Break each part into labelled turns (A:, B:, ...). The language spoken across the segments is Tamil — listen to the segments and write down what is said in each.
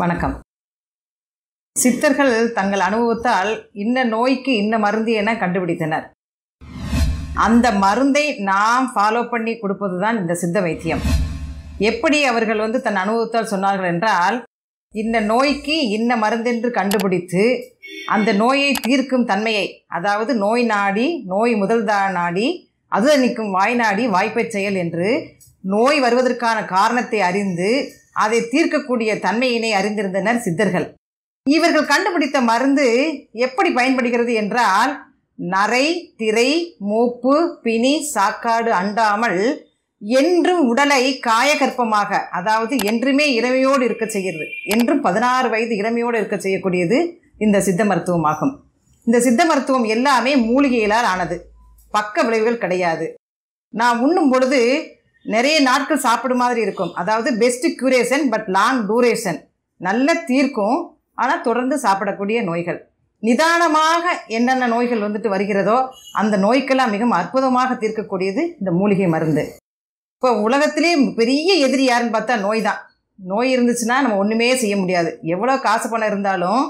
A: வணக்கம். சித்தர்கள் தங்கள் அனுபவத்தால் இன்ன நோய்க்கு இன்ன மருந்து என கண்டுபிடித்தனர். அந்த மருந்தை நாம் ஃபாலோ பண்ணி கொடுப்பது தான் இந்த சித்த வைத்தியம். எப்படி அவர்கள் வந்து தன் அனுபவத்தால் சொன்னார்கள் என்றால் இந்த நோய்க்கு இன்ன மருந்தென்று கண்டுபிடித்து அந்த நோயை தீர்க்கும் தன்மையை அதாவது நோய் நாடி நோய் முதல்தா நாடி அது நிற்கும் வாய் நாடி வாய்ப்பைச் செயல் என்று நோய் வருவதற்கான காரணத்தை அறிந்து அதை தீர்க்கக்கூடிய தன்மையினை அறிந்திருந்தனர் சித்தர்கள். இவர்கள் கண்டுபிடித்த மருந்து எப்படி பயன்படுகிறது என்றால் நரை திரை மூப்பு பிணி சாக்காடு அண்டாமல் என்றும் உடலை காயகற்பமாக அதாவது என்றுமே இளமையோடு இருக்க செய்கிறது என்றும் பதினாறு வயது இளமையோடு இருக்க செய்யக்கூடியது இந்த சித்த மருத்துவமாகும். இந்த சித்த மருத்துவம் எல்லாமே மூலிகையிலால் ஆனது பக்க விளைவுகள் கிடையாது. நான் உண்ணும் பொழுது நிறைய நாட்கள் சாப்பிடும் மாதிரி இருக்கும். அதாவது best curation but long duration நல்ல தீர்க்கும் ஆனால் தொடர்ந்து சாப்பிடக்கூடிய நோய்கள். நிதானமாக என்னென்ன நோய்கள் வந்துட்டு வருகிறதோ அந்த நோய்க்கெல்லாம் மிகவும் அற்புதமாக தீர்க்கக்கூடியது இந்த மூலிகை மருந்து. இப்போ உலகத்திலே பெரிய எதிரி யாருன்னு பார்த்தா நோய் தான் நோய் இருந்துச்சுன்னா நம்ம ஒன்றுமே செய்ய முடியாது. எவ்வளோ காசு பணம் இருந்தாலும்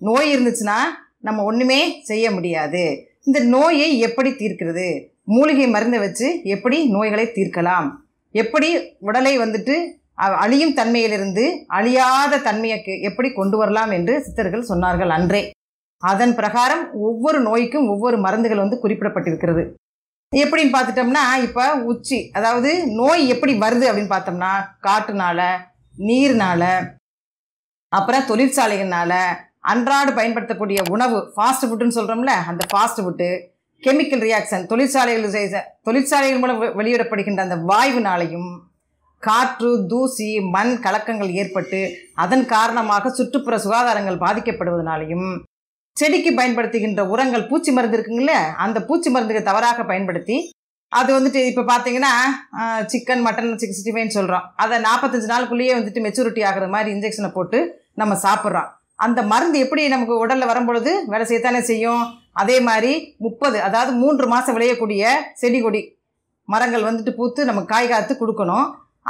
A: நோய் இருந்துச்சுன்னா நம்ம ஒன்றுமே செய்ய முடியாது. இந்த நோயை எப்படி தீர்க்கிறது? மூலிகை மருந்தை வச்சு எப்படி நோய்களை தீர்க்கலாம்? எப்படி உடலை வந்துட்டு அழியும் தன்மையிலிருந்து அழியாத தன்மையை எப்படி கொண்டு வரலாம் என்று சித்தர்கள் சொன்னார்கள் அன்றே. அதன் பிரகாரம் ஒவ்வொரு நோய்க்கும் ஒவ்வொரு மருந்துகள் வந்து குறிப்பிடப்பட்டிருக்கிறது. எப்படின்னு பார்த்துட்டோம்னா இப்போ உச்சி அதாவது நோய் எப்படி வருது அப்படின்னு பார்த்தோம்னா காற்றுனால நீர்னால அப்புறம் தொழிற்சாலைகள்னால அன்றாடு பயன்படுத்தக்கூடிய உணவு ஃபாஸ்ட் ஃபுட்டுன்னு சொல்கிறோம்ல அந்த ஃபாஸ்ட் ஃபுட்டு கெமிக்கல் ரியாக்ஷன் தொழிற்சாலைகள் செய்த- தொழிற்சாலைகள் மூலம் வெளியிடப்படுகின்ற அந்த வாயுனாலையும் காற்று தூசி மண் கலக்கங்கள் ஏற்பட்டு அதன் காரணமாக சுற்றுப்புற சுகாதாரங்கள் பாதிக்கப்படுவதனாலையும் செடிக்கு பயன்படுத்துகின்ற உரங்கள் பூச்சி மருந்து இருக்குங்களே அந்த பூச்சி மருந்துக்கு தவறாக பயன்படுத்தி அது வந்துட்டு இப்போ பார்த்தீங்கன்னா சிக்கன் மட்டன் சிக்ஸ்டி ஃபைவ்னு சொல்கிறோம் அதை நாற்பத்தஞ்சு நாளுக்குள்ளேயே வந்துட்டு மெச்சூரிட்டி ஆகிற மாதிரி இன்ஜெக்ஷனை போட்டு நம்ம சாப்பிட்றோம். அந்த மருந்து எப்படி நமக்கு உடலில் வரும்பொழுது வேலை செய்யத்தானே செய்யும்? அதே மாதிரி முப்பது அதாவது மூன்று மாதம் விளையக்கூடிய செடி கொடி மரங்கள் வந்துட்டு பூத்து நம்ம காய் காத்து கொடுக்கணும்.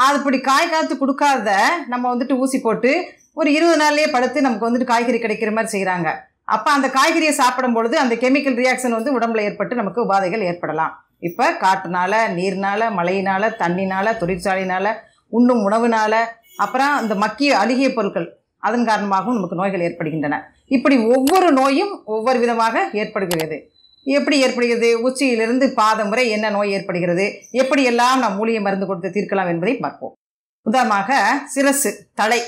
A: அது காய் காத்து கொடுக்காத நம்ம வந்துட்டு ஊசி போட்டு ஒரு இருபது நாள்லேயே படுத்து நமக்கு வந்துட்டு காய்கறி கிடைக்கிற மாதிரி செய்கிறாங்க அப்போ அந்த காய்கறியை சாப்பிடும் பொழுது அந்த கெமிக்கல் ரியாக்ஷன் வந்து உடம்புல ஏற்பட்டு நமக்கு உபாதைகள் ஏற்படலாம். இப்போ காற்றுனால நீர்னால மழையினால தண்ணினால தொழிற்சாலையினால உண்ணும் உணவுனால அப்புறம் அந்த மக்கிய அழுகிய பொருட்கள் அதன் காரணமாகவும் நமக்கு நோய்கள் ஏற்படுகின்றன. இப்படி ஒவ்வொரு நோயும் ஒவ்வொரு விதமாக ஏற்படுகிறது. எப்படி ஏற்படுகிறது? உச்சியிலிருந்து பாதம் வரை என்ன நோய் ஏற்படுகிறது? எப்படி எல்லாம் நாம் மூலிகை மருந்து கொடுத்து தீர்க்கலாம் என்பதை பார்ப்போம். உதாரணமாக சிரசு தலை.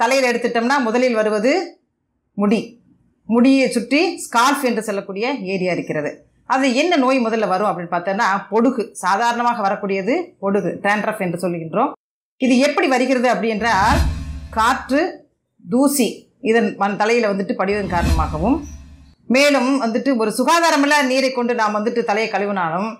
A: தலையில் எடுத்துட்டோம்னா முதலில் வருவது முடி. முடியை சுற்றி ஸ்கார்ஃப் என்று சொல்லக்கூடிய ஏரியா இருக்கிறது. அது என்ன நோய் முதல்ல வரும் அப்படின்னு பார்த்தோன்னா பொடுகு. சாதாரணமாக வரக்கூடியது பொடுகு டேண்ட்ரஃப் என்று சொல்லுகின்றோம் இது எப்படி வருகிறது அப்படி என்றால் காற்று தூசி இதன் மண் தலையில் வந்துட்டு படிவதன் காரணமாகவும் மேலும் வந்துட்டு ஒரு சுகாதாரமில்லாத நீரை கொண்டு நாம் வந்துட்டு தலையை கழுவினாலும்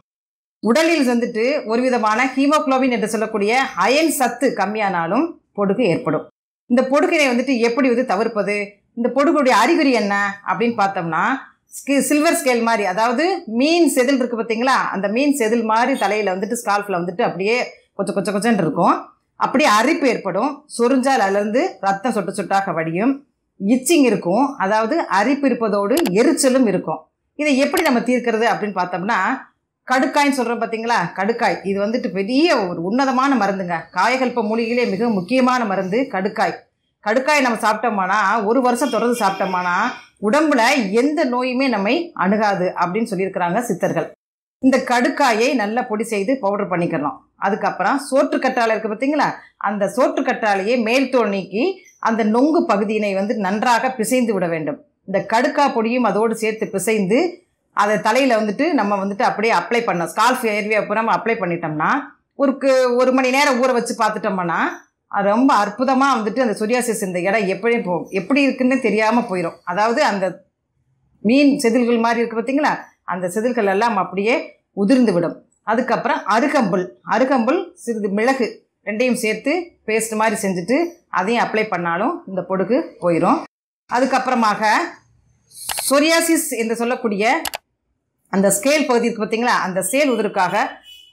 A: உடலில் வந்துட்டு ஒரு விதமான ஹீமோகுளோபின் என்று சொல்லக்கூடிய அயன் சத்து கம்மியானாலும் பொடுகு ஏற்படும். இந்த பொடுகினை வந்துட்டு எப்படி வந்து தவிர்ப்பது? இந்த பொடுகுடைய அறிகுறி என்ன? அப்படின்னு பார்த்தோம்னா ஸ்கி- சில்வர் ஸ்கேல் மாதிரி அதாவது மீன் செதில் இருக்குது பார்த்தீங்களா? அந்த மீன் செதில் மாதிரி தலையில் வந்துட்டு ஸ்கால்ஃபில் வந்துட்டு அப்படியே கொச்ச கொச்ச கொச்சன்னு இருக்கும். அப்படியே அரிப்பு ஏற்படும். சொரிஞ்சால் அலர்ந்து ரத்தம் சொட்டு சொட்டாக வடியும். இச்சிங் இருக்கும். அதாவது அரிப்பு இருப்பதோடு எரிச்சலும் இருக்கும். இதை எப்படி நம்ம தீர்க்கிறது அப்படின்னு பார்த்தோம்னா கடுக்காய்ன்னு சொல்கிறோம் பார்த்தீங்களா கடுக்காய். இது வந்துட்டு பெரிய ஒரு உன்னதமான மருந்துங்க. காயகல்ப மூலிகையிலே மிக முக்கியமான மருந்து கடுக்காய். கடுக்காய் நம்ம சாப்பிட்டோம்னா ஒரு வருஷம் தொடர்ந்து சாப்பிட்டோம்னா உடம்புல எந்த நோயுமே நம்மை அணுகாது அப்படின்னு சொல்லியிருக்கிறாங்க சித்தர்கள். இந்த கடுக்காயை நல்லா பொடி செய்து பவுடர் பண்ணிக்கணும் அதுக்கப்புறம் சோற்றுக்கற்றாழை இருக்குது பார்த்தீங்களா? அந்த சோற்றுக்கற்றாழையை மேல் தோல் நீக்கி அந்த நொங்கு பகுதியினை வந்து நன்றாக பிசைந்து விட வேண்டும். இந்த கடுக்கா பொடியும் அதோடு சேர்த்து பிசைந்து அதை தலையில் வந்துட்டு நம்ம வந்துட்டு அப்படியே அப்ளை பண்ணோம் ஸ்கால்ஃப் ஏரியா பூரா அப்ளை பண்ணிட்டோம்னா ஒரு ஒரு மணி நேரம் ஊற வச்சு பார்த்துட்டோம்னா அது ரொம்ப அற்புதமாக வந்துட்டு அந்த சொரியாசிஸ் இந்த இடம் எப்படி போ எப்படி இருக்குன்னு தெரியாமல் போயிடும் அதாவது அந்த மீன் செதில்கள் மாதிரி இருக்குது பார்த்தீங்களா? அந்த செதில்கள் எல்லாம் அப்படியே உதிர்ந்து விடும் அதுக்கப்புறம் அருகம்புல். அருகம்புல் சிறிது மிளகு ரெண்டையும் சேர்த்து பேஸ்ட் மாதிரி செஞ்சுட்டு அதையும் அப்ளை பண்ணாலும் இந்த பொடுகு போயிடும் அதுக்கப்புறமாக சொரியாசிஸ் என்று சொல்லக்கூடிய அந்த ஸ்கேல் பகுதி இருக்குது பார்த்தீங்களா? அந்த சேல் உதற்காக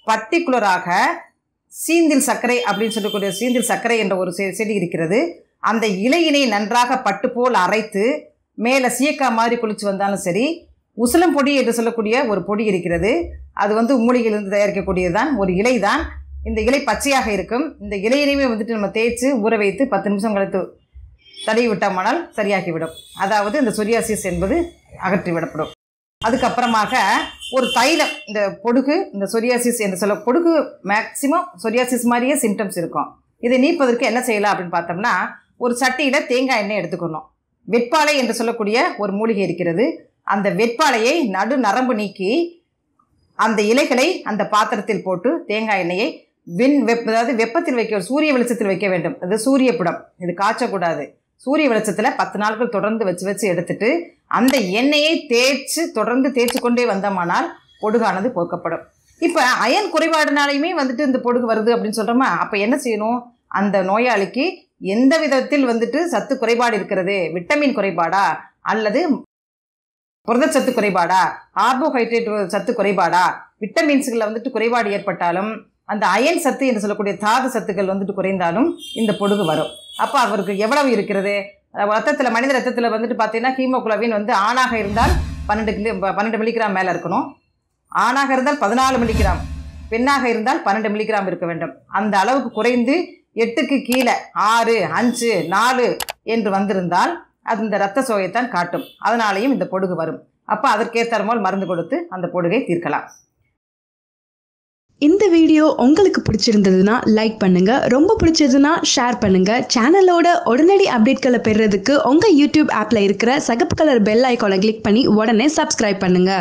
A: பர்டிகுலராக சீந்தில் சர்க்கரை அப்படின்னு சொல்லக்கூடிய சீந்தில் சர்க்கரை என்ற ஒரு செ- செடி இருக்கிறது. அந்த இலையினை நன்றாக பட்டு போல் அரைத்து மேலே சீக்கா மாதிரி குளிச்சு வந்தாலும் சரி உசிலம் பொடி என்று சொல்லக்கூடிய ஒரு பொடி இருக்கிறது. அது வந்து மூலிகையிலிருந்து தயாரிக்கக்கூடியது தான் ஒரு இலை தான் இந்த இலை பச்சையாக இருக்கும். இந்த இலையிலையுமே வந்துட்டு நம்ம தேய்ச்சி ஊற வைத்து பத்து நிமிஷம் கழித்து தடவி விட்டோமானால் சரியாகிவிடும். அதாவது இந்த சொரியாசிஸ் என்பது அகற்றி விடப்படும். அதுக்கப்புறமாக ஒரு தைலம் இந்த பொடுகு இந்த சொரியாசிஸ் என்று சொல்ல பொடுகு மேக்சிமம் சொரியாசிஸ் மாதிரியே சிம்டம்ஸ் இருக்கும். இதை நீப்பதற்கு என்ன செய்யலாம் அப்படின்னு பார்த்தோம்னா ஒரு சட்டியில் தேங்காய் எண்ணெய் எடுத்துக்கணும். வெட்பாலை என்று சொல்லக்கூடிய ஒரு மூலிகை இருக்கிறது. அந்த வெட்பாலையை நடு நரம்பு நீக்கி அந்த இலைகளை அந்த பாத்திரத்தில் போட்டு தேங்காய் எண்ணெயை விண் வெப் அதாவது வெப்பத்தில் வைக்க சூரிய வெளிச்சத்தில் வைக்க வேண்டும். அது சூரிய புடம். இது காய்ச்சக்கூடாது. சூரிய வெளிச்சத்தில் பத்து நாட்கள் தொடர்ந்து வச்சு வச்சு எடுத்துட்டு அந்த எண்ணெயை தேய்ச்சி தொடர்ந்து தேய்ச்சி கொண்டே வந்தோமானால் பொடுகானது போக்கப்படும். இப்போ அயன் குறைபாடுனாலையுமே வந்துட்டு இந்த பொடுகு வருது அப்படின்னு சொல்கிறோமா அப்போ என்ன செய்யணும்? அந்த நோயாளிக்கு எந்த விதத்தில் வந்துட்டு சத்து குறைபாடு இருக்கிறது? விட்டமின் குறைபாடா? அல்லது புரதச்சத்து குறைபாடா? கார்போஹைட்ரேட் சத்து குறைபாடா? விட்டமின்ஸ்களில் வந்துட்டு குறைபாடு ஏற்பட்டாலும் அந்த அயன் சத்து என்று சொல்லக்கூடிய தாது சத்துக்கள் வந்துட்டு குறைந்தாலும் இந்த பொடுகு வரும். அப்போ அவருக்கு எவ்வளவு இருக்கிறது? ரத்தத்தில் மனித ரத்தத்தில் வந்துட்டு பார்த்தீங்கன்னா ஹீமோகுளோபின் வந்து ஆணாக இருந்தால் பன்னெண்டு கிலோ பன்னெண்டு மில்லிகிராம் மேலே இருக்கணும். ஆணாக இருந்தால் பதினாலு மில்லிகிராம் பெண்ணாக இருந்தால் பன்னெண்டு மில்லிகிராம் இருக்க வேண்டும். அந்த அளவுக்கு குறைந்து எட்டுக்கு கீழே ஆறு அஞ்சு நாலு என்று வந்திருந்தால் அது இந்த ரத்த சோகைத்தான் காட்டும். அதனாலேயும் இந்த பொடுகு வரும். அப்போ அதற்கேற்றார் மருந்து கொடுத்து அந்த பொடுகை தீர்க்கலாம்.
B: இந்த வீடியோ உங்களுக்கு பிடிச்சிருந்ததுன்னா லைக் பண்ணுங்க. ரொம்ப பிடிச்சதுன்னா ஷேர் பண்ணுங்க. சேனலோட உடனடி அப்டேட்களை பெறுறதுக்கு உங்க யூடியூப் ஆப்ல இருக்கிற சகப்பு கலர் பெல் ஐக்கானை கிளிக் பண்ணி உடனே சப்ஸ்கிரைப் பண்ணுங்க.